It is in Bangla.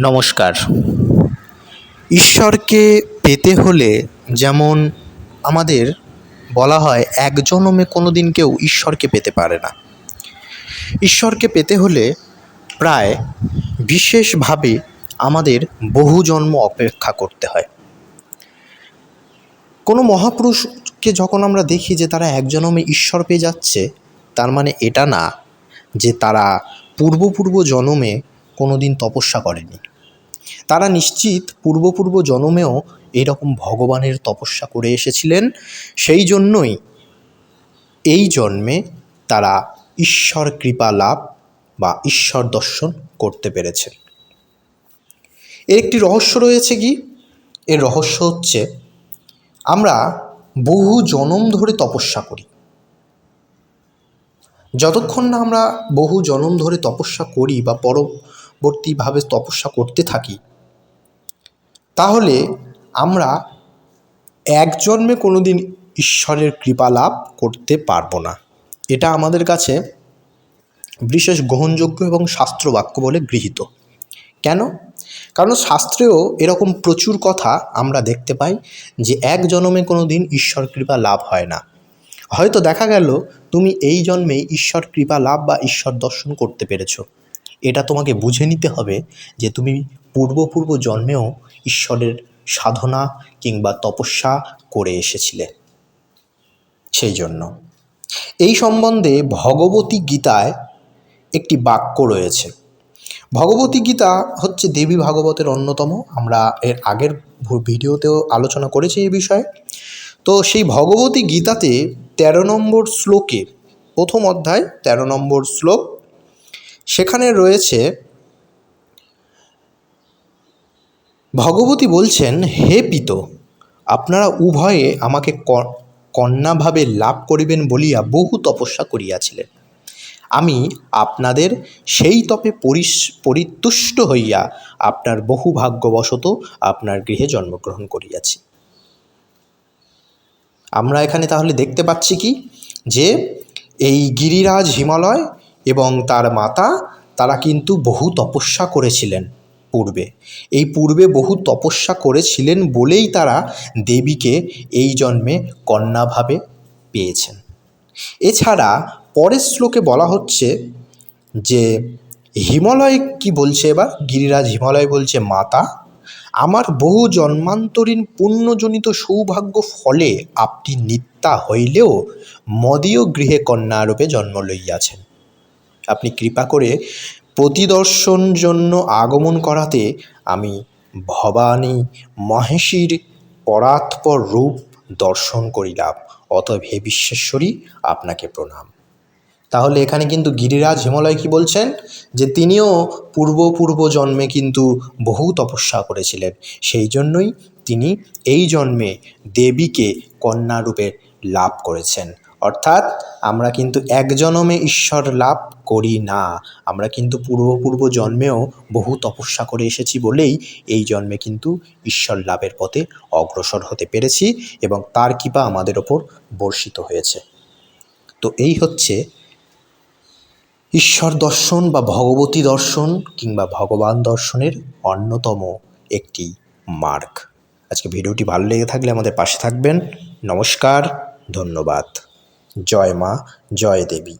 নমস্কার। ঈশ্বরকে পেতে হলে যেমন আমাদের বলা হয়, এক জনমে কোনো দিন কেউ ঈশ্বরকে পেতে পারে না। ঈশ্বরকে পেতে হলে প্রায় বিশেষভাবে আমাদের বহু জন্ম অপেক্ষা করতে হয়। কোনো মহাপুরুষকে যখন আমরা দেখি যে তারা এক জনমে ঈশ্বর পেয়ে যাচ্ছে, তার মানে এটা না যে তারা পূর্ব পূর্ব জনমে কোনো দিন তপস্যা করেনি। তারা নিশ্চিত পূর্বপূর্ব পূর্ব জনমেও এরকম ভগবানের তপস্যা করে এসেছিলেন। সেই জন্যই এই জন্মে তারা ঈশ্বর কৃপা লাভ বা ঈশ্বর দর্শন করতে পেরেছেন। এর একটি রহস্য রয়েছে কি? এর রহস্য হচ্ছে, আমরা বহু জনম ধরে তপস্যা করি। যতক্ষণ না আমরা বহু জনম ধরে তপস্যা করি বা পরবর্তীভাবে তপস্যা করতে থাকি। তাহলে আমরা এক জন্মে কোনো দিন ঈশ্বরের কৃপা লাভ করতে পারব না। এটা আমাদের কাছে বিশেষ গ্রহণযোগ্য এবং শাস্ত্রবাক্য বলে গৃহীত। কেন? কারণ শাস্ত্রেও এরকম প্রচুর কথা আমরা দেখতে পাই যে এক জন্মে কোনো দিন ঈশ্বর কৃপা লাভ হয় না। হয়তো দেখা গেল, তুমি এই জন্মেই ঈশ্বর কৃপা লাভ বা ঈশ্বর দর্শন করতে পেরেছ। এটা তোমাকে বুঝে নিতে হবে যে তুমি পূর্ব পূর্ব জন্মেও ঈশ্বরের সাধনা কিংবা তপস্যা করে এসেছিলে। সেই জন্য। এই সম্বন্ধে ভগবতী গীতায় একটি বাক্য রয়েছে। ভগবতী গীতা হচ্ছে দেবী ভাগবতের অন্যতম। আমরা এর আগের ভিডিওতেও আলোচনা করেছি এই বিষয়ে। তো সেই ভগবতী গীতাতে তেরো নম্বর শ্লোকে, প্রথম অধ্যায়, তেরো নম্বর শ্লোক সেখানে রয়েছে ভগবতী বলছেন, হে পিত, আপনারা উভয়ে আমাকে কন্যাভাবে লাভ করিবেন বলিয়া বহু তপস্যা করিয়াছিলেন। আমি আপনাদের সেই তপে পরিতুষ্ট হইয়া আপনার বহু ভাগ্যবশত আপনার গৃহে জন্মগ্রহণ করিয়াছি। আমরা এখানে তাহলে দেখতে পাচ্ছি কি? যে এই গিরিরাজ হিমালয় এবং তার মাতা, তারা কিন্তু বহু তপস্যা করেছিলেন পূর্বে। এই পূর্বে বহু তপস্যা করেছিলেন বলেই তারা দেবীকে এই জন্মে কন্যাভাবে পেয়েছেন। এছাড়া পরের শ্লোকে বলা হচ্ছে যে, হিমালয় কি বলছে এবার? গিরিরাজ হিমালয় বলছে, মাতা, আমার বহু জন্মান্তরীণ পুণ্যজনিত সৌভাগ্য ফলে আপনি নিত্যা হইলেও মদীয় গৃহে কন্যারূপে জন্ম লইয়াছেন। আপনি কৃপা করে প্রতিদর্শন জন্য আগমন করাতে আমি ভবানী মহেশীর পরাৎপর রূপ দর্শন করিলাম। অতএব হে বিশ্বেশ্বরী, আপনাকে প্রণাম। তাহলে এখানে কিন্তু গিরিরাজ হিমালয় কি বলছেন? যে তিনিও পূর্ব পূর্ব জন্মে কিন্তু বহু তপস্যা করেছিলেন। সেই জন্যই তিনি এই জন্মে দেবীকে কন্যারূপে লাভ করেছেন। অর্থাৎ আমরা কিন্তু এক জন্মে ঈশ্বর লাভ করি না। আমরা কিন্তু পূর্ব পূর্ব জন্মেও বহু তপস্যা করে এসেছি বলেই এই জন্মে কিন্তু ঈশ্বর লাভের পথে অগ্রসর হতে পেরেছি এবং তার কৃপা আমাদের ওপর বর্ষিত হয়েছে। তো এই হচ্ছে ঈশ্বর দর্শন বা ভগবতী দর্শন কিংবা ভগবান দর্শনের অন্যতম একটি মার্গ। আজকে ভিডিওটি ভালো লেগে থাকলে আমাদের পাশে থাকবেন। নমস্কার, ধন্যবাদ। জয় মা জয় দেবী